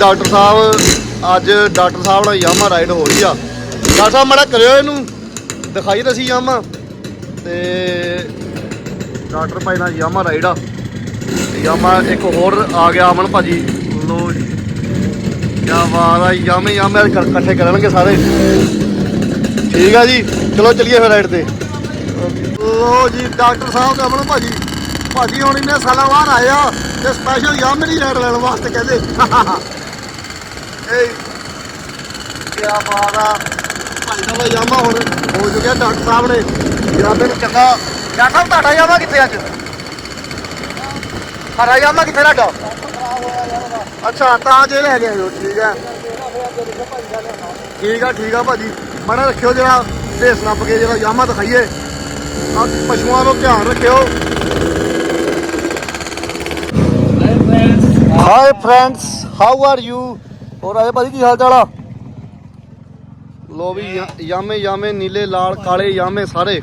Doctor ਸਾਹਿਬ, ਅੱਜ doctor ਸਾਹਿਬ ਨਾਲ Yamaha ride ਹੋ ਰਹੀ ਆ। ਡਾਕਟਰ ਸਾਹਿਬ, ਮੜਾ ਕਰਿਓ ਇਹਨੂੰ। ਦਿਖਾਈ ਤਾਂ ਸੀ ਯਾਮਾ। ਤੇ ਡਾਕਟਰ ਭਾਈ ਨਾਲ ਯਾਮਾ ਰਾਈਡ ਆ। ਯਾਮਾ ਇੱਕ ਹੋਰ ਆ ਗਿਆ ਅਮਨ ਭਾਜੀ। ਲੋ ਜੀ। ਕੀ ਬਾਤ ਆ, ਯਾਮੇ ਯਾਮੇ ਇਕੱਠੇ ਕਰਨਗੇ ਸਾਰੇ। ਠੀਕ ਆ ਜੀ। ਚਲੋ ਚਲੀਏ ਫਿਰ ਰਾਈਡ ਤੇ। ਲੋ ਜੀ, ਡਾਕਟਰ ਸਾਹਿਬ ਤੇ ਅਮਨ ਭਾਜੀ। ਭਾਜੀ ਹੁਣ ਇੰਨੇ ਸਾਲਾਂ ਬਾਅਦ ਆਇਆ ਤੇ ਸਪੈਸ਼ਲ ਯਾਮੇ ਦੀ ਰਾਈਡ ਲੈਣ ਵਾਸਤੇ ਕਹਿੰਦੇ। ਏ ਕੀ ਬਾਤ ਆ ਭਾਈ ਸਾਹਿਬ ਦਾ ਯਾਮਾ ਹੁਣ ਹੋ ਚੁੱਕਿਆ ਡਾਕਟਰ ਸਾਹਿਬ ਨੇ ਯਾਮੇ ਨੂੰ ਚੰਗਾ ਡਾਕਟਰ ਸਾਹਿਬ ਤੁਹਾਡਾ ਯਾਮਾ ਕਿੱਥੇ ਅੱਜ ਹਰਾ ਯਾਮਾ ਕਿੱਥੇ ਲੱਗਾ ਅੱਛਾ ਤਾਂ ਜੇ ਲੈ ਗਏ ਹੋ ਠੀਕ ਆ ਠੀਕ ਆ ਠੀਕ ਆ ਭਾਜੀ ਮੜਾ ਰੱਖਿਓ ਜਿਹੜਾ ਦੇਸ ਨੱਪ ਕੇ ਜਿਹੜਾ ਯਾਮਾ ਦਿਖਾਈਏ ਆ ਪਸ਼ੂਆਂ ਨੂੰ ਧਿਆਨ ਰੱਖਿਓ hi friends how are you ਹੋਰ ਆਏ ਭਾਜੀ ਕੀ ਹਾਲ ਚਾਲ ਆ? ਲੋ ਵੀ ਯਾਮੇ ਯਾਮੇ ਨੀਲੇ ਲਾਲ ਕਾਲੇ ਯਾਮੇ ਸਾਰੇ।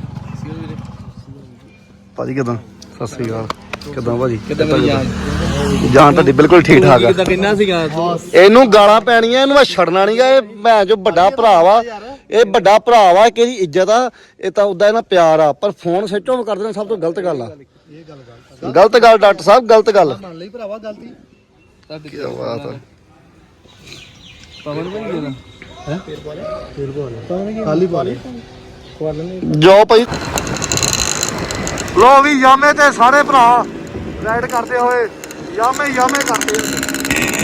ਭਾਜੀ ਕਿਦਾਂ? ਸਤਿ ਸ੍ਰੀ ਅਕਾਲ। ਕਿਦਾਂ ਭਾਜੀ? ਕਿੱਦਾਂ ਜਾਨ ਤੁਹਾਡੀ ਬਿਲਕੁਲ ਠੀਕ ਠਾਕ ਆ। ਕਿੱਦਾਂ ਕਿੰਨਾ ਸੀਗਾ? ਇਹਨੂੰ ਗਾਲਾਂ ਪੈਣੀਆਂ ਇਹਨੂੰ ਮੈਂ ਛੱਡਣਾ ਨਹੀਂਗਾ ਇਹ ਮੈਂ ਜੋ ਵੱਡਾ ਭਰਾ ਵਾ ਇਹ ਵੱਡਾ ਭਰਾ ਵਾ ਕਿ ਇਹਦੀ ਇੱਜ਼ਤ ਆ? ਇਹ ਤਾਂ ਉਦਾਂ ਇਹਨਾਂ ਪਿਆਰ ਆ। ਪਰ ਫੋਨ ਸਵਿਚ ਆਫ ਕਰ ਦੇਣਾ ਸਭ ਤੋਂ ਗਲਤ ਗੱਲ ਆ। ਗਲਤ ਗੱਲ ਡਾਕਟਰ ਸਾਹਿਬ ਗਲਤ ਗੱਲ। ਮੰਨ ਲਈ ਭਰਾਵਾ ਗਲਤੀ। ਕੀ ਬਾਤ ਆ। ਪਵਨ ਖਾਲੀ ਪਾ ਭਾਈ। ਲੋ ਵੀ ਯਾਮੇ ਤੇ ਸਾਰੇ ਭਰਾ ਰਾਈਡ ਕਰਦੇ ਹੋਏ। ਯਾਮੇ ਯਾਮੇ ਕਰਦੇ।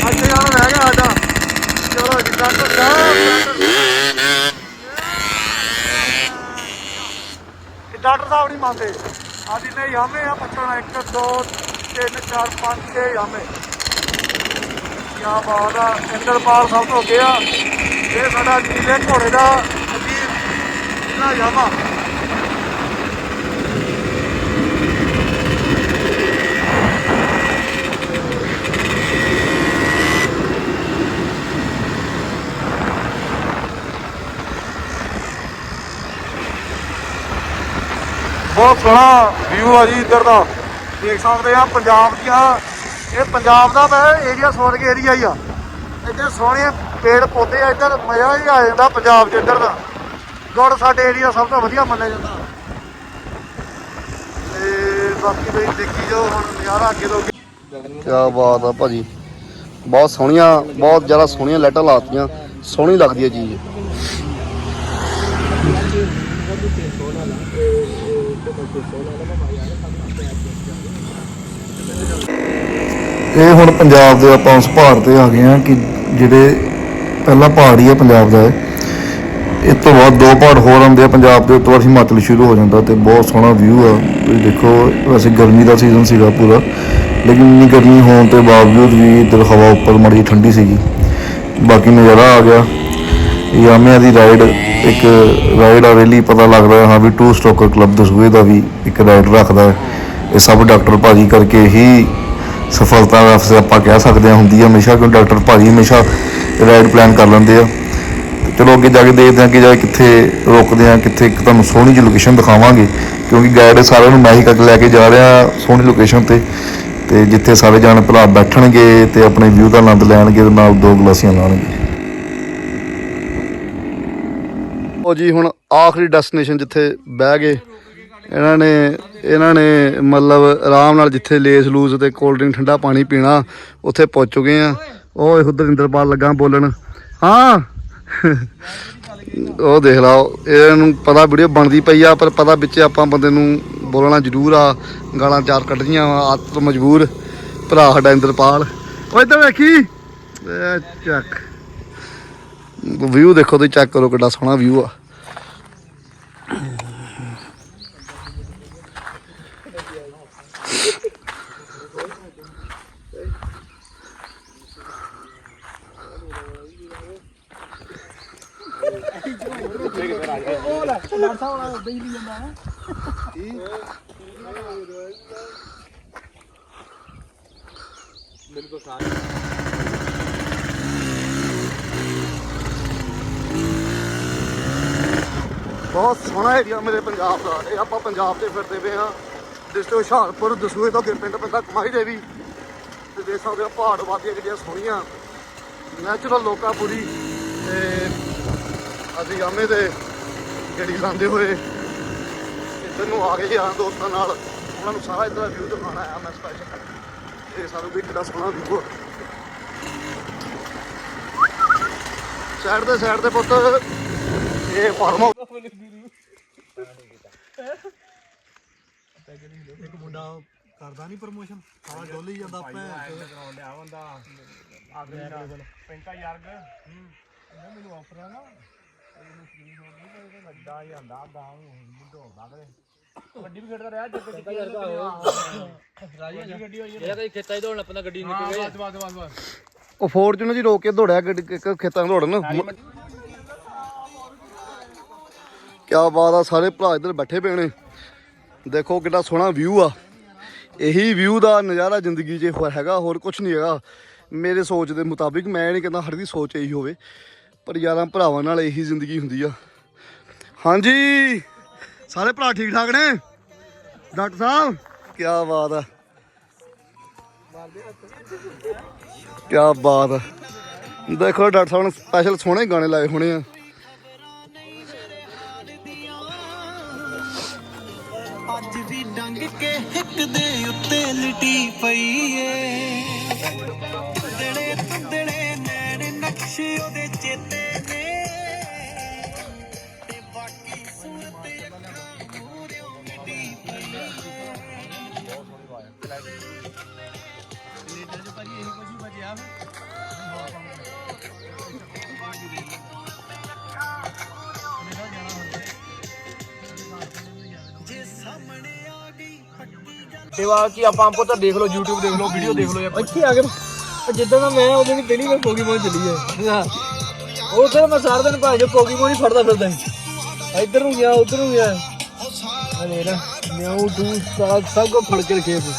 ਅੱਜ ਯਾਰ ਰਹਿ ਗਿਆ ਸਾਡਾ। ਚਲੋ ਜੀ ਡਾਕਟਰ ਸਾਹਿਬ ਇਹ ਡਾਕਟਰ ਸਾਹਿਬ ਨਹੀਂ ਮੰਨਦੇ। ਅੱਜ ਇਹਨੇ ਯਾਮੇ ਆ ਪੱਛਣਾ 1 2 3 4 5 6 ਯਾਮੇ। ਕੀ ਬਾਤ ਆ, ਇੰਦਰਪਾਲ ਸਭ ਤੋਂ ਅੱਗੇ ਆ। ਇਹ ਸਾਡਾ ਨੀਲੇ ਘੋੜੇ ਦਾ ਅਜੀਬ ਇਹਦਾ ਯਾਮਾ ਬਹੁਤ ਸੋਹਣਾ ਵਿਊ ਆ ਜੀ ਇੱਧਰ ਦਾ। ਦੇਖ ਸਕਦੇ ਆ, ਪੰਜਾਬ ਦੀਆਂ ਇਹ ਪੰਜਾਬ ਦਾ ਮੈਂ ਏਰੀਆ ਸੋਨ ਏਰੀਆ ਹੀ ਆ। ਇੱਧਰ ਸੋਹਣੇ ਪੇੜ ਪੌਦੇ ਆ, ਇੱਧਰ ਮਜ਼ਾ ਹੀ ਆ ਜਾਂਦਾ ਪੰਜਾਬ 'ਚ ਇੱਧਰ ਦਾ। ਗੁੜ ਸਾਡੇ ਏਰੀਆ ਸਭ ਤੋਂ ਵਧੀਆ ਮੰਨਿਆ ਜਾਂਦਾ। ਤੇ ਬਾਕੀ ਤੁਸੀਂ ਦੇਖੀ ਜਾਓ, ਹੁਣ ਨਜ਼ਾਰਾ ਅੱਗੇ ਤੋਂ ਕੀ ਬਾਤ ਆ ਭਾਜੀ। ਬਹੁਤ ਸੋਹਣੀਆਂ, ਬਹੁਤ ਜ਼ਿਆਦਾ ਸੋਹਣੀਆਂ ਲਾਈਟਾਂ ਲਾਤੀਆਂ। ਸੋਹਣੀ ਲੱਗਦੀ ਹੈ ਚੀਜ਼। ਇਹ ਹੁਣ ਪੰਜਾਬ ਦੇ ਆਪਾਂ ਉਸ ਪਹਾੜ ਤੇ ਆ ਗਏ ਆ ਕਿ ਜਿਹੜੇ ਪਹਿਲਾ ਪਹਾੜ ਹੀ ਆ ਪੰਜਾਬ ਦਾ ਇਹ। ਤੋਂ ਬਾਅਦ ਦੋ ਪਹਾੜ ਹੋਰ ਆਉਂਦੇ ਆ, ਪੰਜਾਬ ਦੇ ਉੱਤੋਂ ਹਿਮਾਚਲ ਸ਼ੁਰੂ ਹੋ ਜਾਂਦਾ ਤੇ ਬਹੁਤ ਸੋਹਣਾ ਵਿਊ ਆ। ਤੁਸੀਂ ਦੇਖੋ, ਵੈਸੇ ਗਰਮੀ ਦਾ ਸੀਜ਼ਨ ਸੀਗਾ ਪੂਰਾ, ਲੇਕਿਨ ਇੰਨੀ ਗਰਮੀ ਹੋਣ ਦੇ ਬਾਵਜੂਦ ਵੀ ਇੱਧਰ ਹਵਾ ਉੱਪਰ ਮਾੜੀ ਠੰਡੀ ਸੀਗੀ। ਬਾਕੀ ਨਜ਼ਾਰਾ ਆ ਗਿਆ। ਯਾਮਿਆਂ ਦੀ ਰਾਈਡ ਇੱਕ ਰਾਈਡ ਆ ਰੈਲੀ ਪਤਾ ਲੱਗਦਾ ਹਾਂ ਵੀ ਟੂ ਸਟੋਕਰ ਕਲੱਬ ਦਸੂਏ ਦਾ ਵੀ ਇੱਕ ਰਾਈਡ ਰੱਖਦਾ ਹੈ। ਇਹ ਸਭ ਡਾਕਟਰ ਭਾਜੀ ਕਰਕੇ ਹੀ ਸਫਲਤਾ ਵਾਸਤੇ ਆਪਾਂ ਕਹਿ ਸਕਦੇ ਹਾਂ, ਹੁੰਦੀ ਹੈ ਹਮੇਸ਼ਾ ਕਿਉਂ ਡਾਕਟਰ ਭਾਜੀ ਹਮੇਸ਼ਾ ਰਾਈਡ ਪਲਾਨ ਕਰ ਲੈਂਦੇ ਆ। ਚਲੋ ਅੱਗੇ ਜਾ ਕੇ ਦੇਖਦੇ ਹਾਂ ਕਿ ਜਾ ਕਿੱਥੇ ਰੁਕਦੇ ਹਾਂ, ਕਿੱਥੇ ਇੱਕ ਤੁਹਾਨੂੰ ਸੋਹਣੀ ਜਿਹੀ ਲੋਕੇਸ਼ਨ ਦਿਖਾਵਾਂਗੇ। ਕਿਉਂਕਿ ਗਾਈਡ ਸਾਰਿਆਂ ਨੂੰ ਮੈਂ ਹੀ ਕਰਕੇ ਲੈ ਕੇ ਜਾ ਰਿਹਾ ਸੋਹਣੀ ਲੋਕੇਸ਼ਨ ਤੇ। ਤੇ ਜਿੱਥੇ ਸਾਰੇ ਜਾਣ ਭਰਾ ਬੈਠਣਗੇ ਤੇ ਆਪਣੇ ਵਿਊ ਦਾ ਆਨੰਦ ਲੈਣਗੇ ਤੇ ਨਾਲ ਦੋ ਗਲਾਸੀਆਂ ਲਾਉਣਗੇ। ਉਹ ਜੀ, ਹੁਣ ਆਖਰੀ ਡੈਸਟੀਨੇਸ਼ਨ ਜਿੱਥੇ ਬਹਿ ਗਏ। ਇਹਨਾਂ ਨੇ ਇਹਨਾਂ ਨੇ ਮਤਲਬ ਆਰਾਮ ਨਾਲ ਜਿੱਥੇ ਲੇਸ ਲੂਸ ਤੇ ਕੋਲਡ ਡਰਿੰਕ ਠੰਡਾ ਪਾਣੀ ਪੀਣਾ, ਉੱਥੇ ਪਹੁੰਚ ਚੁੱਕੇ ਆ। ਉਹ ਉਧਰ ਇੰਦਰਪਾਲ ਲੱਗਾ ਬੋਲਣ। ਹਾਂ। ਉਹ ਦੇਖ ਲਓ ਇਹਨਾਂ ਨੂੰ ਪਤਾ ਵੀਡੀਓ ਬਣਦੀ ਪਈ ਆ, ਪਰ ਪਤਾ ਵਿੱਚ ਆਪਾਂ ਬੰਦੇ ਨੂੰ ਬੋਲਣਾ ਜ਼ਰੂਰ ਆ। ਗਾਲਾਂ ਚਾਰ ਕੱਢਣੀਆਂ ਵਾ ਆਤ ਮਜਬੂਰ ਭਰਾ ਸਾਡਾ ਇੰਦਰਪਾਲ। ਉਹ ਇੱਧਰ ਵੇਖੀ। ਚੱਕ। ਵਿਊ ਦੇਖੋ ਤੁਸੀਂ ਚੈੱਕ ਕਰੋ ਕਿੱਡਾ ਸੋਹਣਾ ਵਿਊ ਆ। ਬਹੁਤ ਸੋਹਣਾ ਏਰੀਆ ਮੇਰੇ ਪੰਜਾਬ ਦਾ। ਇਹ ਆਪਾਂ ਪੰਜਾਬ ਤੇ ਫਿਰਦੇ ਪਏ ਹਾਂ। ਡਿਸਟ੍ਰਿਕਟ ਹੁਸ਼ਿਆਰਪੁਰ ਦਸੂਏ ਤੋਂ ਅੱਗੇ ਪਿੰਡ ਪੈਂਦਾ ਕਮਾਈ ਦੇਵੀ। ਤੇ ਦੇਖ ਸਕਦੇ ਹੋ ਪਹਾੜ ਵਾਦੀਆਂ ਕਿੰਨੀਆਂ ਸੋਹਣੀਆਂ। ਨੈਚੁਰਲ ਲੋਕਾ ਪੂਰੀ। ਤੇ ਅਸੀਂ ਆਮੇ ਤੇ ਗੱਡੀ ਲਾਉਂਦੇ ਹੋਏ ਇੱਧਰ ਨੂੰ ਆ ਗਏ ਯਾਰ ਦੋਸਤਾਂ ਨਾਲ। ਉਹਨਾਂ ਨੂੰ ਸਾਰਾ ਇੱਧਰ ਵਿਊ ਦਿਖਾਉਣਾ ਆ ਮੈਂ ਸਪੈਸ਼ਲ ਤੇ ਸਾਨੂੰ ਵੀ ਕਿੰਨਾ ਸੋਹਣਾ ਵਿਊ ਸਾਈਡ ਤੇ ਸਾਈਡ ਤੇ ਪੁੱਤ, ਇਹ ਫਾਰਮ ਹਾਊਸ ਇੱਕ ਮੁੰਡਾ ਕਰਦਾ ਨਹੀਂ ਪ੍ਰਮੋਸ਼ਨ ਸਾਰਾ ਡੋਲ ਹੀ ਜਾਂਦਾ ਭੈਣ ਪੈਂਕਾ ਯਾਰਗ। ਇਹਨਾਂ ਮੈਨੂੰ ਆਫਰ ਆ ਨਾ ਇਹਨੂੰ ਸਕਰੀਨ ਸ਼ਾਟ ਨਹੀਂ ਕੋਈ ਵੱਡਾ ਜਾਂਦਾ ਗਾਉਂ ਮੁੰਡੋ ਬਾਗਲੇ ਵੱਡੀ ਵੀ ਖੇਡਦਾ ਰਿਹਾ ਜੱਗ ਪੈਂਕਾ ਯਾਰਗ ਰਾਜੀ ਗੱਡੀ ਹੋਈ ਜਿਹੜਾ ਕਈ ਖੇਤਾਂ 'ਚ ਦੌੜਨਾ ਪੈਂਦਾ ਗੱਡੀ ਨਿਕਲ ਗਈ। ਬਸ ਬਸ ਬਸ ਬਸ। ਉਹ ਫੋਰਚੂਨਰ ਜੀ ਰੋਕ ਕੇ ਦੌੜਿਆ ਖੇਤਾਂ ਦੌੜਨ। ਕਿਆ ਬਾਤ ਆ, ਸਾਰੇ ਭਰਾ ਇੱਧਰ ਬੈਠੇ ਪਏ ਨੇ। ਦੇਖੋ ਕਿੰਨਾ ਸੋਹਣਾ ਵਿਊ ਆ। ਇਹੀ ਵਿਊ ਦਾ ਨਜ਼ਾਰਾ ਜ਼ਿੰਦਗੀ 'ਚ ਹੋਰ ਹੈਗਾ, ਹੋਰ ਕੁਝ ਨਹੀਂ ਹੈਗਾ। ਮੇਰੇ ਸੋਚ ਦੇ ਮੁਤਾਬਿਕ ਮੈਂ ਨਹੀਂ ਕਹਿੰਦਾ ਹਰ ਦੀ ਸੋਚ ਇਹੀ ਹੋਵੇ, ਪਰ ਯਾਰਾਂ ਭਰਾਵਾਂ ਨਾਲ ਇਹੀ ਜ਼ਿੰਦਗੀ ਹੁੰਦੀ ਆ। ਹਾਂਜੀ, ਸਾਰੇ ਭਰਾ ਠੀਕ ਠਾਕ ਨੇ? ਡਾਕਟਰ ਸਾਹਿਬ, ਕਿਆ ਬਾਤ ਆ। ਕਿਆ ਬਾਤ ਆ। ਦੇਖੋ ਡਾਕਟਰ ਸਾਹਿਬ ਨੇ ਸਪੈਸ਼ਲ ਸੋਹਣੇ ਗਾਣੇ ਲਾਏ ਹੋਣੇ ਆ। ਉੱਤੇ ਪਈ ਏ ਤੁੰਦੜੇ ਤੁੰਦੜੇ ਨੈਣ ਨਕਸ਼ ਉਹਦੇ ਚੇਤੇ ਨੇ। ਤੇ ਬਾਕੀ ਸੂਰਤ ਅੱਖਾਂ ਮੂਰਿਓ ਮਿਟੀ ਪਈ ਏ ਕੈਨੇਡਾ ਚ ਭਾਜੀ ਇਹੀ ਕੁਝ ਬਚਿਆ ਜੇ ਸੇਵਾ ਕੀ ਆਪਾਂ ਆਪੋ ਤਾਂ ਦੇਖ ਲਓ YouTube ਦੇਖ ਲਓ ਵੀਡੀਓ ਦੇਖ ਲਓ ਯਾਰ ਇੱਥੇ ਆ ਕੇ ਜਿੱਦਾਂ ਦਾ ਮੈਂ ਉਹਦੇ ਦੀ ਪਹਿਲੀ ਵਾਰ ਪੋਕੀਮੋਨ ਚੱਲੀ ਹੈ। ਉਹ ਤਾਂ ਮੈਂ ਸਾਰਾ ਦਿਨ ਭਾਜੋ ਪੋਕੀਮੋਨ ਹੀ ਫੜਦਾ ਫਿਰਦਾ ਸੀ। ਇੱਧਰ ਨੂੰ ਗਿਆ ਉੱਧਰ ਨੂੰ ਗਿਆ। ਆ ਮੇਰਾ ਮਿਆਉ ਟੂ ਸਭ ਸਭ ਕੋ ਫੜ ਕੇ ਰੱਖੇ ਤੂੰ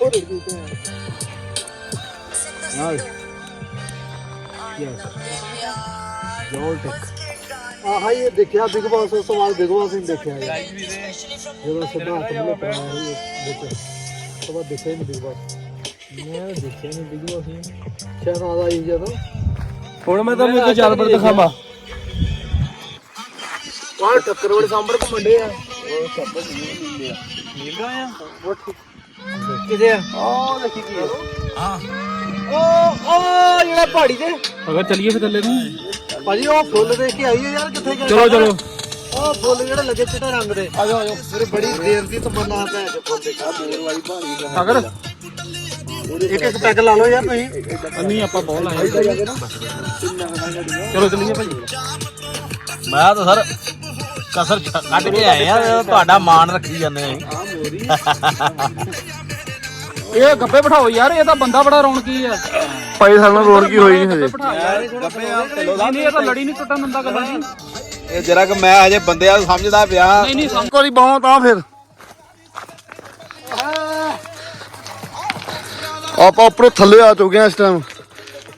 ਉਹ ਦੇਖ ਤੂੰ ਯਾਰ ਯਸ ਜੋਲਟਕ ਆਹ ਇਹ ਦੇਖਿਆ ਬਿਗ ਬਾਸ ਉਸ ਤੋਂ ਬਾਅਦ ਬਿਗ ਬਾਸ ਨਹੀਂ ਦੇਖਿਆ ਯਾਰ। ਜਦੋਂ ਸਿਧਾਰਥ ਨੇ ਕਰਾਇਆ ਸੀ ਵਿੱਚ ਉਹ ਬਾਅਦ ਦੇਖਿਆ ਹੀ ਨਹੀਂ ਬਿਗ ਬਾਸ। ਮੈਂ ਦੇਖਿਆ ਨਹੀਂ ਵੀਡੀਓ ਸੀ ਸ਼ਾਇਦ ਆਦਾ ਹੀ ਜਦੋਂ। ਹੁਣ ਮੈਂ ਤੁਹਾਨੂੰ ਇੱਕ ਜਾਨਵਰ ਦਿਖਾਵਾਂ। ਕਾਹ ਟੱਕਰ ਵਾਲੇ ਸਾਂਬਰ ਘੁੰਮੰਡੇ ਆ? ਕਿਤੇ ਆ? ਉਹ ਦੇਖੀ ਕੀ ਆ। ਹਾਂ। ਉਹ ਉਹ ਜਿਹੜਾ ਪਹਾੜੀ ਤੇ। ਅਗਰ ਚੱਲੀਏ ਫਿਰ ਥੱਲੇ ਨੂੰ? ਭਾਜੀ ਉਹ ਫੁੱਲ ਦੇਖ ਕੇ ਆਈਏ ਯਾਰ ਕਿੱਥੇ ਗਏ ਚਲੋ ਚਲੋ। ਉਹ ਫੁੱਲ ਜਿਹੜੇ ਲੱਗੇ ਚਿੱਟੇ ਰੰਗ ਦੇ। ਆਜੋ ਆਜੋ ਮੇਰੇ ਬੜੀ ਦੇਰ ਦੀ ਤਮੰਨਾ ਹੈ ਜੋ ਫੁੱਲ ਦੇਖਾ ਮੇਰ ਵਾਲੀ ਭਾਣੀ ਦਾ ਅਗਰ ਇੱਕ ਇੱਕ ਪੈਗ ਲਾ ਲਓ ਯਾਰ ਤੁਸੀਂ। ਨਹੀਂ ਆਪਾਂ ਬਹੁਤ ਲਾਏ ਚਲੋ ਚੱਲੀਏ ਭਾਜੀ। ਮੈਂ ਤਾਂ ਸਰ ਕਸਰ ਕੱਢ ਕੇ ਆਏ ਆ ਤੁਹਾਡਾ ਮਾਣ ਰੱਖੀ ਜਾਂਦੇ ਆ। ਇਹ ਗੱਪੇ ਬਿਠਾਓ ਯਾਰ ਇਹ ਤਾਂ ਬੰਦਾ ਬੜਾ ਰੌਣਕੀ ਆ। ਭਾਈ ਸਾਨੂੰ ਰੋਣ ਕੀ ਹੋਈ ਨਹੀਂ ਹਜੇ। ਨਹੀਂ ਨਹੀਂ ਇਹ ਤਾਂ ਲੜੀ ਨਹੀਂ ਟੁੱਟਣ ਦਿੰਦਾ ਗੱਲਾਂ ਜੀ ਇਹ ਜਰਾ ਕਿ ਮੈਂ ਹਜੇ ਬੰਦਿਆਂ ਨੂੰ ਸਮਝਦਾ ਪਿਆ। ਨਹੀਂ ਨਹੀਂ ਇੱਕ ਵਾਰੀ ਬਾਹਾਂ ਤਾਂ ਫਿਰ। ਆਪਾਂ ਉੱਪਰੋਂ ਥੱਲੇ ਆ ਚੁੱਕੇ ਆ ਇਸ ਟਾਈਮ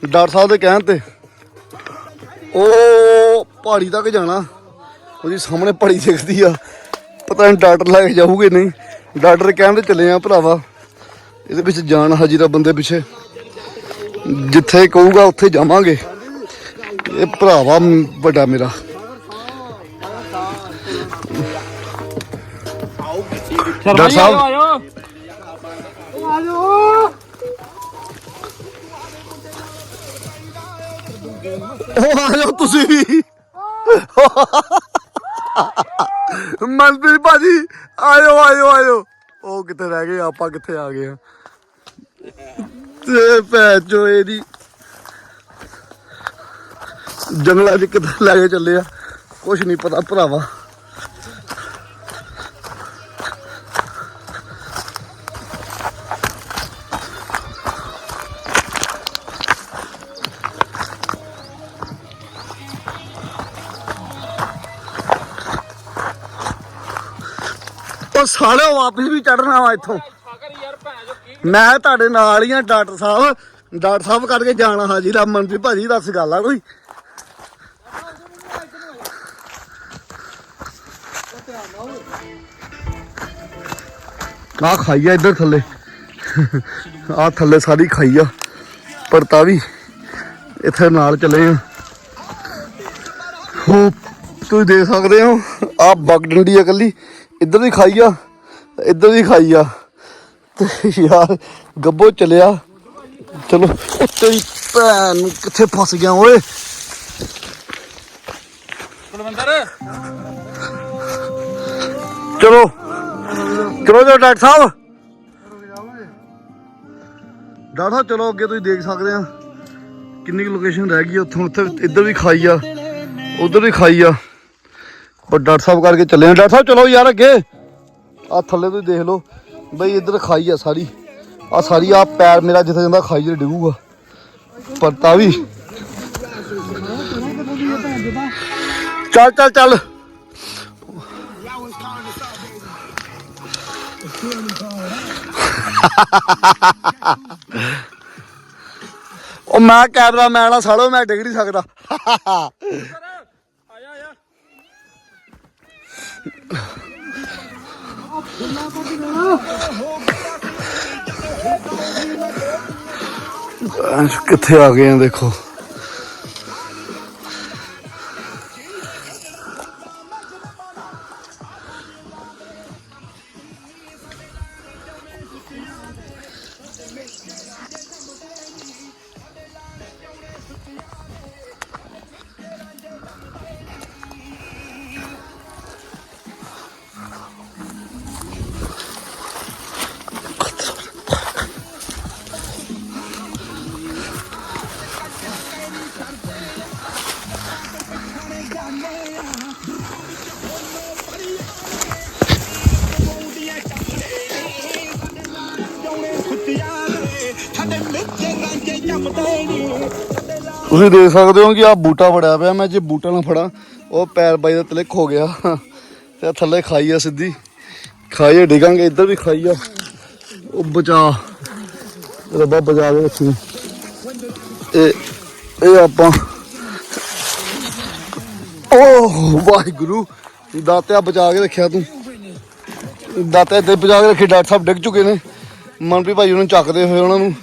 ਡਾਕਟਰ ਸਾਹਿਬ ਦੇ ਕਹਿਣ ਤੇ। ਉਹ ਪਹਾੜੀ ਤੱਕ ਜਾਣਾ। ਉਹਦੀ ਸਾਹਮਣੇ ਪਹਾੜੀ ਦਿਖਦੀ ਆ। ਪਤਾ ਨਹੀਂ ਡਾਕਟਰ ਲੈ ਕੇ ਜਾਊਗੇ ਨਹੀਂ। ਡਾਕਟਰ ਕਹਿਣ ਤੇ ਚੱਲੇ ਆ ਭਰਾਵਾ। ਇਹਦੇ ਵਿੱਚ ਜਾਨ ਹਾਜ਼ਰਾ ਬੰਦੇ ਪਿੱਛੇ ਜਿੱਥੇ ਕਹੂਗਾ ਉੱਥੇ ਜਾਵਾਂਗੇ। ਇਹ ਭਰਾਵਾ ਵੱਡਾ ਮੇਰਾ। ਡਾਕਟਰ ਸਾਹਿਬ। ਆਇਓ ਉਹ ਆ ਜਾਓ ਤੁਸੀਂ ਵੀ। ਮਨਪ੍ਰੀਤ ਭਾਜੀ ਆਇਓ ਆਇਓ ਆਇਓ। ਉਹ ਕਿੱਥੇ ਰਹਿ ਗਏ, ਆਪਾਂ ਕਿੱਥੇ ਆ ਗਏ ਆ? ਤੇ ਭੈ ਚੋ, ਇਹਦੀ ਜੰਗਲਾਂ 'ਚ ਕਿੱਥੇ ਲੈ ਕੇ ਚੱਲੇ ਆ? ਕੁਛ ਨਹੀਂ ਪਤਾ ਭਰਾਵਾ। ਉਹ ਸਾਲੇ ਵਾਪਸ ਵੀ ਚੜਨਾ ਵਾ ਇੱਥੋਂ। ਮੈਂ ਤੁਹਾਡੇ ਨਾਲ ਹੀ ਆ, ਡਾਕਟਰ ਸਾਹਿਬ। ਡਾਕਟਰ ਸਾਹਿਬ ਕਰਕੇ ਜਾਣਾ ਹਾਜੀ ਰਮਨ ਭਾਜੀ, ਦੱਸ ਗੱਲ ਆ ਕੋਈ? ਆ ਖਾਈਆ ਇੱਧਰ ਥੱਲੇ। ਆ ਥੱਲੇ ਸਾਰੀ ਖਾਈ ਆ। ਪਰ ਤਾਂ ਵੀ ਇੱਥੇ ਨਾਲ ਚੱਲੇ ਆ। ਉਹ ਤੁਸੀਂ ਦੇਖ ਸਕਦੇ ਹੋ ਆ ਬਗ ਡੰਡੀ ਆ ਕੱਲੀ ਇੱਧਰ ਵੀ ਖਾਈ ਆ ਤੇ ਇੱਧਰ ਵੀ ਖਾਈ ਆ ਤੇ ਯਾਰ ਗੱਬੋ ਚਲਿਆ ਚਲੋ ਉੱਤੇ ਹੀ ਭੈਣ ਨੂੰ ਕਿੱਥੇ ਫਸ ਗਿਆ ਓਏ ਕੁਲਵੰਦਰ ਚਲੋ ਚਲੋ ਜੋ ਡਾਕਟਰ ਸਾਹਿਬ ਡਾਕਟਰ ਸਾਹਿਬ ਚਲੋ ਅੱਗੇ ਤੁਸੀਂ ਦੇਖ ਸਕਦੇ ਆ ਕਿੰਨੀ ਕੁ ਲੋਕੇਸ਼ਨ ਰਹਿ ਗਈ ਆ ਉੱਥੋਂ ਉੱਥੇ ਇੱਧਰ ਵੀ ਖਾਈ ਆ ਉਧਰ ਵੀ ਖਾਈ ਆ ਉਹ ਡਾਕਟਰ ਸਾਹਿਬ ਕਰਕੇ ਚੱਲੇ ਆ। ਡਾਕਟਰ ਸਾਹਿਬ, ਚਲੋ ਯਾਰ ਅੱਗੇ। ਆ ਥੱਲੇ ਤੁਸੀਂ ਦੇਖ ਲਓ। ਬਈ ਇੱਧਰ ਖਾਈ ਆ ਸਾਰੀ। ਆ ਸਾਰੀ ਆ ਪੈਰ ਮੇਰਾ ਜਿੱਥੇ ਜਾਂਦਾ ਖਾਈ ਜੇ ਡਿੱਗੂਗਾ। ਪਰ ਤਾਂ ਵੀ। ਚੱਲ ਚੱਲ ਚੱਲ। ਉਹ ਮੈਂ ਕੈਮਰਾ ਮੈਨ ਆ ਸਾਲੋ ਮੈਂ ਡਿੱਗ ਨਹੀਂ ਸਕਦਾ। ਕਿੱਥੇ ਆ ਗਏ ਆ ਦੇਖੋ। ਤੁਸੀਂ ਦੇਖ ਸਕਦੇ ਹੋ ਕਿ ਆ ਬੂਟਾ ਫੜਿਆ ਪਿਆ, ਮੈਂ ਜੇ ਬੂਟਾ ਨਾ ਫੜਾ, ਉਹ ਪੈਰ ਬਾਈ ਦਾ ਤਲਿਕ ਹੋ ਗਿਆ। ਤੇ ਥੱਲੇ ਖਾਈ ਆ ਸਿੱਧੀ। ਖਾਈ ਡਿਗਾਂਗੇ, ਇੱਧਰ ਵੀ ਖਾਈ ਆ। ਉਹ ਬਚਾ। ਰੱਬਾ ਬਚਾ ਕੇ ਰੱਖੀ। ਇਹ ਇਹ ਆਪਾਂ। ਓ ਵਾਹਿਗੁਰੂ। ਦਾਤਿਆ ਬਚਾ ਕੇ ਰੱਖਿਆ ਤੂੰ। ਦਾਤੇ ਤੇ ਬਚਾ ਕੇ ਰੱਖੀ, ਡਾਕਟਰ ਸਾਹਿਬ ਡਿੱਗ ਚੁੱਕੇ ਨੇ। ਮਨਪ੍ਰੀਤ ਭਾਈ ਉਹਨੂੰ ਚੱਕਦੇ ਹੋਏ ਉਹਨਾਂ ਨੂੰ।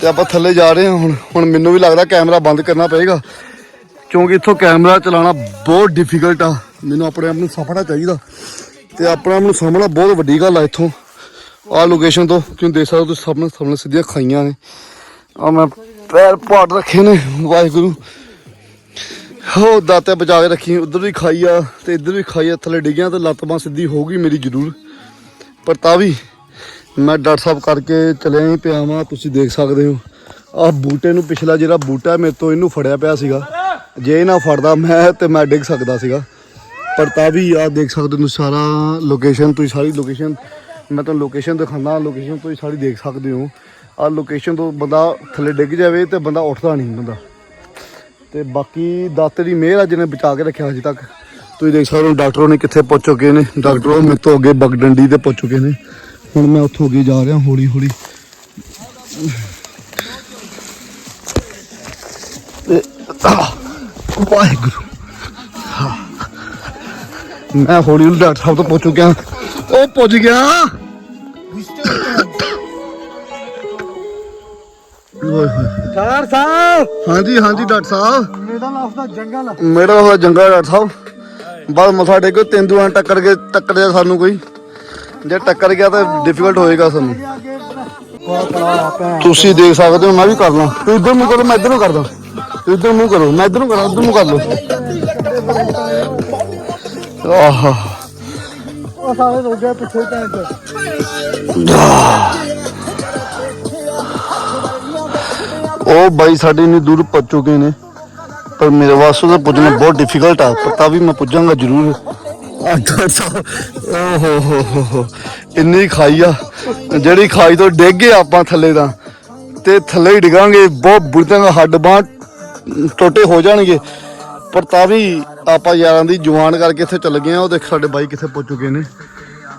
ਤੇ ਆਪਾਂ ਥੱਲੇ ਜਾ ਰਹੇ ਹਾਂ ਹੁਣ। ਹੁਣ ਮੈਨੂੰ ਵੀ ਲੱਗਦਾ ਕੈਮਰਾ ਬੰਦ ਕਰਨਾ ਪਏਗਾ। ਕਿਉਂਕਿ ਇੱਥੋਂ ਕੈਮਰਾ ਚਲਾਉਣਾ ਬਹੁਤ ਡਿਫਿਕਲਟ ਆ। ਮੈਨੂੰ ਆਪਣੇ ਆਪ ਨੂੰ ਸਾਂਭਣਾ ਚਾਹੀਦਾ। ਤੇ ਆਪਣੇ ਆਪ ਨੂੰ ਸਾਂਭਣਾ ਬਹੁਤ ਵੱਡੀ ਗੱਲ ਆ ਇੱਥੋਂ। ਆ ਲੋਕੇਸ਼ਨ ਤੋਂ ਕਿਉਂ ਦੇਖ ਸਕਦੇ ਹੋ ਤੁਸੀਂ? ਸਾਹਮਣੇ ਸਾਹਮਣੇ ਸਿੱਧੀਆਂ ਖਾਈਆਂ ਨੇ। ਆ ਮੈਂ ਪੈਰ ਪਾੜ ਰੱਖੇ ਨੇ, ਵਾਹਿਗੁਰੂ। ਹੋ, ਦਾਤੇ ਬਚਾ ਕੇ ਰੱਖੀ। ਉਧਰ ਵੀ ਖਾਈ ਆ ਤੇ ਇੱਧਰ ਵੀ ਖਾਈ ਆ। ਥੱਲੇ ਡਿੱਗਿਆ ਤੇ ਲੱਤ ਬਾਂਹ ਸਿੱਧੀ ਹੋਊਗੀ ਮੇਰੀ ਜ਼ਰੂਰ। ਪਰ ਤਾਂ ਵੀ ਮੈਂ ਡਾਕਟਰ ਸਾਹਿਬ ਕਰਕੇ ਚਲਿਆ ਹੀ ਪਿਆ ਵਾਂ, ਤੁਸੀਂ ਦੇਖ ਸਕਦੇ ਹੋ। ਆਹ ਬੂਟੇ ਨੂੰ ਪਿਛਲਾ ਜਿਹੜਾ ਬੂਟਾ ਮੇਰੇ ਤੋਂ ਇਹਨੂੰ ਫੜਿਆ ਪਿਆ ਸੀਗਾ। ਜੇ ਇਹ ਨਾ ਫੜਦਾ ਮੈਂ ਤੇ ਮੈਂ ਡਿੱਗ ਸਕਦਾ ਸੀਗਾ। ਪਰ ਤਾਂ ਵੀ ਆਹ ਦੇਖ ਸਕਦੇ ਹੋ ਤੁਸੀਂ ਸਾਰਾ ਲੋਕੇਸ਼ਨ ਤੁਸੀਂ ਸਾਰੀ ਲੋਕੇਸ਼ਨ ਮੈਂ ਤੁਹਾਨੂੰ ਲੋਕੇਸ਼ਨ ਦਿਖਾਉਂਦਾ ਲੋਕੇਸ਼ਨ ਤੁਸੀਂ ਸਾਰੀ ਦੇਖ ਸਕਦੇ ਹੋ। ਆਹ ਲੋਕੇਸ਼ਨ ਤੋਂ ਬੰਦਾ ਥੱਲੇ ਡਿੱਗ ਜਾਵੇ ਤੇ ਬੰਦਾ ਉੱਠਦਾ ਨਹੀਂ ਬੰਦਾ। ਤੇ ਬਾਕੀ ਦਾਤੇ ਦੀ ਮਿਹਰ ਆ ਜਿਹਨੇ ਬਚਾ ਕੇ ਰੱਖਿਆ ਅਜੇ ਤੱਕ। ਤੁਸੀਂ ਦੇਖ ਸਕਦੇ ਹੋ ਡਾਕਟਰ ਨੇ ਕਿੱਥੇ ਪਹੁੰਚ ਚੁੱਕੇ ਨੇ। ਡਾਕਟਰ ਉਹ ਮੇਰੇ ਤੋਂ ਅੱਗੇ ਬਗਡੰਡੀ ਤੇ ਪਹੁੰਚ ਚੁੱਕੇ ਨੇ। ਹੁਣ ਮੈਂ ਉੱਥੋਂ ਅੱਗੇ ਜਾ ਰਿਹਾ ਹੌਲੀ ਹੌਲੀ। ਵਾਹਿਗੁਰੂ। ਮੈਂ ਹੌਲੀ ਹੌਲੀ ਡਾਕਟਰ ਸਾਹਿਬ ਤੋਂ ਪਹੁੰਚ ਚੁੱਕਿਆ। ਉਹ ਪਹੁੰਚ ਗਿਆ। ਸਰ ਸਾਹਿਬ! ਹਾਂਜੀ ਹਾਂਜੀ ਡਾਕਟਰ ਸਾਹਿਬ। ਮੇਰਾ ਲਫ਼ਜ਼ ਜੰਗਲ ਮੇਰਾ ਹੋਇਆ ਜੰਗਾ ਡਾਕਟਰ ਸਾਹਿਬ। ਬਸ ਮੱਥਾ ਟੇਕੋ ਤੇਂਦੂਆਂ ਟੱਕਰ ਕੇ ਟੱਕਰਿਆ ਸਾਨੂੰ ਕੋਈ। ਜੇ ਟੱਕਰ ਗਿਆ ਤਾਂ ਡਿਫਿਕਲਟ ਹੋਏਗਾ ਸਾਨੂੰ। ਤੁਸੀਂ ਦੇਖ ਸਕਦੇ ਹੋ, ਮੈਂ ਵੀ ਕਰ ਲਾਂ। ਤੂੰ ਇੱਧਰ ਨੂੰ ਕਰੋ, ਮੈਂ ਇੱਧਰ ਨੂੰ ਕਰਦਾ। ਤੂੰ ਇੱਧਰ ਨੂੰ ਕਰੋ, ਮੈਂ ਇੱਧਰ ਨੂੰ ਕਰਾਂ ਇੱਧਰ ਨੂੰ ਕਰ ਲਓ। ਆਹਾ। ਉਹ ਸਾਰੇ ਰੁਕ ਗਏ ਪਿੱਛੇ ਟਾਈਮ ਤੇ ਉਹ ਬਾਈ ਸਾਡੇ ਇੰਨੀ ਦੂਰ ਪਹੁੰਚ ਚੁੱਕੇ ਨੇ, ਪਰ ਮੇਰੇ ਵਾਸਤੇ ਤਾਂ ਪੁੱਜਣਾ ਬਹੁਤ ਡਿਫਿਕਲਟ ਆ, ਪਰ ਤਾਂ ਵੀ ਮੈਂ ਪੁੱਜਾਂਗਾ ਜ਼ਰੂਰ। ਆ ਡਾਕਟਰ ਸਾਹਿਬ ਓਹ ਹੋ ਹੋ ਹੋ। ਇੰਨੀ ਖਾਈ ਆ, ਜਿਹੜੀ ਖਾਈ ਤੋਂ ਡਿੱਗ ਗਏ ਆਪਾਂ ਥੱਲੇ ਤਾਂ। ਤੇ ਥੱਲੇ ਹੀ ਡਿਗਾਂਗੇ, ਬਹੁਤ ਬੁਰੀ ਹੱਡ ਬਾਂਹ ਟੋਟੇ ਹੋ ਜਾਣਗੇ। ਪਰ ਤਾਂ ਵੀ ਆਪਾਂ ਯਾਰਾਂ ਦੀ ਜਵਾਨ ਕਰਕੇ ਇੱਥੇ ਚੱਲ ਗਏ ਆ, ਉਹ ਦੇਖ ਸਾਡੇ ਬਾਈ ਕਿੱਥੇ ਪਹੁੰਚ ਚੁੱਕੇ ਨੇ।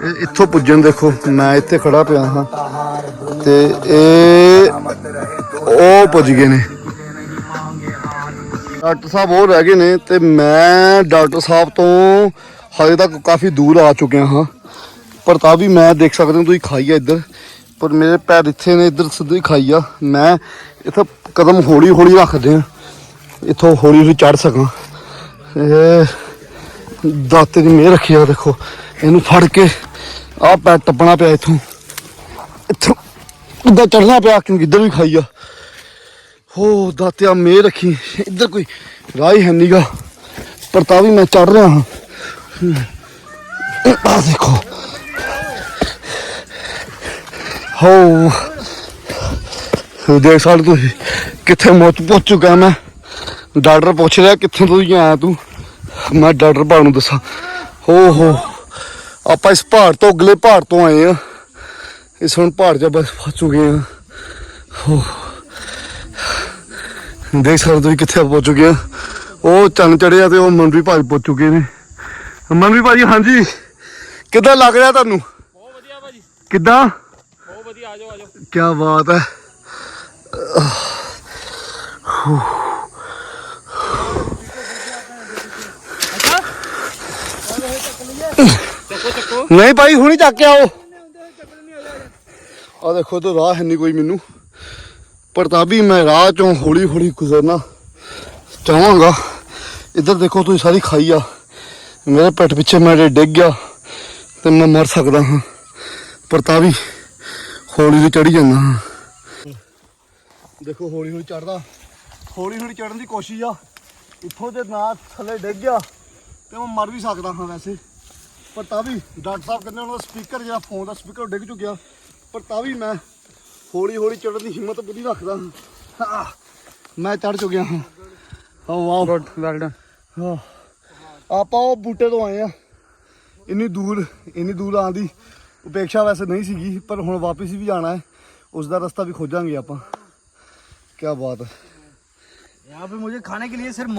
ਇਹ ਇੱਥੋਂ ਪੁੱਜਣ ਦੇਖੋ, ਮੈਂ ਇੱਥੇ ਖੜਾ ਪਿਆ ਹਾਂ। ਤੇ ਇਹ ਉਹ ਪੁੱਜ ਗਏ ਨੇ। ਡਾਕਟਰ ਸਾਹਿਬ ਉਹ ਰਹਿ ਗਏ ਨੇ ਤੇ ਮੈਂ ਡਾਕਟਰ ਸਾਹਿਬ ਤੋਂ ਹਜੇ ਤੱਕ ਕਾਫੀ ਦੂਰ ਆ ਚੁੱਕਿਆ ਹਾਂ। ਪਰ ਤਾਂ ਵੀ ਮੈਂ ਦੇਖ ਸਕਦਾ ਤੁਸੀਂ ਖਾਈ ਆ ਇੱਧਰ। ਪਰ ਮੇਰੇ ਪੈਰ ਇੱਥੇ ਨੇ, ਇੱਧਰ ਸਿੱਧੀ ਖਾਈ ਆ। ਮੈਂ ਇੱਥੇ ਕਦਮ ਹੌਲੀ ਹੌਲੀ ਰੱਖਦੇ ਆ ਇੱਥੋਂ ਹੌਲੀ ਹੌਲੀ ਚੜ ਸਕਾਂ। ਇਹ ਦਾਤੇ ਦੀ ਮੇਰ ਰੱਖੀ ਆ, ਦੇਖੋ। ਇਹਨੂੰ ਫੜ ਕੇ ਆਹ ਪੈਰ ਟੱਪਣਾ ਪਿਆ ਇੱਥੋਂ। ਇੱਥੋਂ ਇੱਦਾਂ ਚੜਨਾ ਪਿਆ, ਕਿਉਂਕਿ ਇੱਧਰ ਵੀ ਖਾਈ ਆ। ਹੋ ਦਾਤਿਆ ਮੇਰ ਰੱਖੀ। ਇੱਧਰ ਕੋਈ ਰਾਹ ਹੀ ਹੈ ਨੀਗਾ ਪਰ ਤਾਂ ਵੀ ਮੈਂ ਚੜ ਰਿਹਾ ਹਾਂ। ਆ ਦੇਖੋ ਹੋ ਦੇਖ ਸਕਦੇ ਤੁਸੀਂ ਕਿੱਥੇ ਮੁੱਚ ਪਹੁੰਚ ਚੁੱਕਾ ਮੈਂ ਡਾਕਟਰ ਪੁੱਛ ਰਿਹਾ ਕਿੱਥੇ ਤੋਂ ਆਇਆ ਤੂੰ ਮੈਂ ਡਾਕਟਰ ਭਾਅ ਨੂੰ ਦੱਸਾਂ ਹੋ ਹੋ ਆਪਾਂ ਇਸ ਪਹਾੜ ਤੋਂ ਅਗਲੇ ਪਹਾੜ ਤੋਂ ਆਏ ਆ ਇਸ ਹੁਣ ਪਹਾੜ 'ਚ ਬਸ ਫਸ ਚੁੱਕੇ ਆ ਹੋ ਦੇਖ ਸਕਦੇ ਤੁਸੀਂ ਕਿੱਥੇ ਪਹੁੰਚ ਚੁੱਕੇ ਆ ਉਹ ਚੰਨ ਚੜਿਆ ਤੇ ਉਹ ਮਨਵੀ ਭਾਜ ਪਹੁੰਚ ਚੁੱਕੇ ਨੇ ਮਨਵੀ ਭਾਜੀ ਹਾਂਜੀ। ਕਿੱਦਾਂ ਲੱਗ ਰਿਹਾ ਤੁਹਾਨੂੰ? ਬਹੁਤ ਵਧੀਆ ਭਾਜੀ। ਕਿੱਦਾਂ? ਬਹੁਤ ਵਧੀਆ ਆਜੋ ਆਜੋ ਕੀ ਬਾਤ ਹੈ। ਚੱਕੋ ਚੱਕੋ। ਨਹੀਂ ਭਾਈ ਹੁਣੀ ਚੱਕ ਕੇ ਆਓ। ਆ ਦੇਖੋ ਤੇ ਰਾਹ ਹੈ ਨਹੀਂ ਕੋਈ ਮੈਨੂੰ। ਪਰ ਤਾਂ ਵੀ ਮੈਂ ਰਾਹ ਚੋਂ ਹੌਲੀ ਹੌਲੀ ਗੁਜ਼ਰਨਾ ਚਾਹਾਂਗਾ। ਇੱਧਰ ਦੇਖੋ ਤੁਸੀਂ ਸਾਰੀ ਖਾਈ ਆ। ਮੇਰੇ ਪਿੱਠ ਪਿੱਛੇ ਮੈਂ ਡਿੱਗ ਗਿਆ ਤੇ ਮੈਂ ਮਰ ਸਕਦਾ ਹਾਂ। ਪਰ ਤਾਂ ਵੀ ਹੌਲੀ ਹੌਲੀ ਚੜੀ ਜਾਂਦਾ ਹਾਂ। ਦੇਖੋ ਹੌਲੀ ਹੌਲੀ ਚੜਦਾ ਹੌਲੀ ਹੌਲੀ ਚੜਨ ਦੀ ਕੋਸ਼ਿਸ਼ ਆ। ਇੱਥੋਂ ਦੇ ਨਾ ਥੱਲੇ ਡਿੱਗ ਗਿਆ ਤੇ ਮੈਂ ਮਰ ਵੀ ਸਕਦਾ ਹਾਂ ਵੈਸੇ। ਪਰ ਤਾਂ ਵੀ ਡਾਕਟਰ ਸਾਹਿਬ ਕਹਿੰਦੇ ਉਹਨਾਂ ਦਾ ਸਪੀਕਰ ਜਿਹੜਾ ਫੋਨ ਦਾ ਸਪੀਕਰ ਡਿੱਗ ਚੁੱਕਿਆ। ਪਰ ਤਾਂ ਵੀ ਮੈਂ ਹੌਲੀ ਹੌਲੀ ਚੜਨ ਦੀ ਹਿੰਮਤ ਪੂਰੀ ਰੱਖਦਾ ਹਾਂ। ਮੈਂ ਚੜ ਚੁੱਕਿਆ ਹਾਂ। ਹਾਂ ਗੁੱਡ ਵੈਲ ਡਨ ਆਪਾਂ ਉਹ ਬੂਟੇ ਤੋਂ ਆਏ ਆ। ਇੰਨੀ ਦੂਰ ਇੰਨੀ ਦੂਰ ਆਉਣ ਦੀ ਉਪੇਖਿਆ ਵੈਸੇ ਨਹੀਂ ਸੀਗੀ, ਪਰ ਹੁਣ ਵਾਪਸ ਵੀ ਜਾਣਾ ਹੈ। ਉਸ ਦਾ ਰਸਤਾ ਵੀ ਖੋਜਾਂਗੇ ਆਪਾਂ। ਕੀ ਬਾਤ ਹੈ। यहाँ पे मुझे खाने के लिए सिर्फ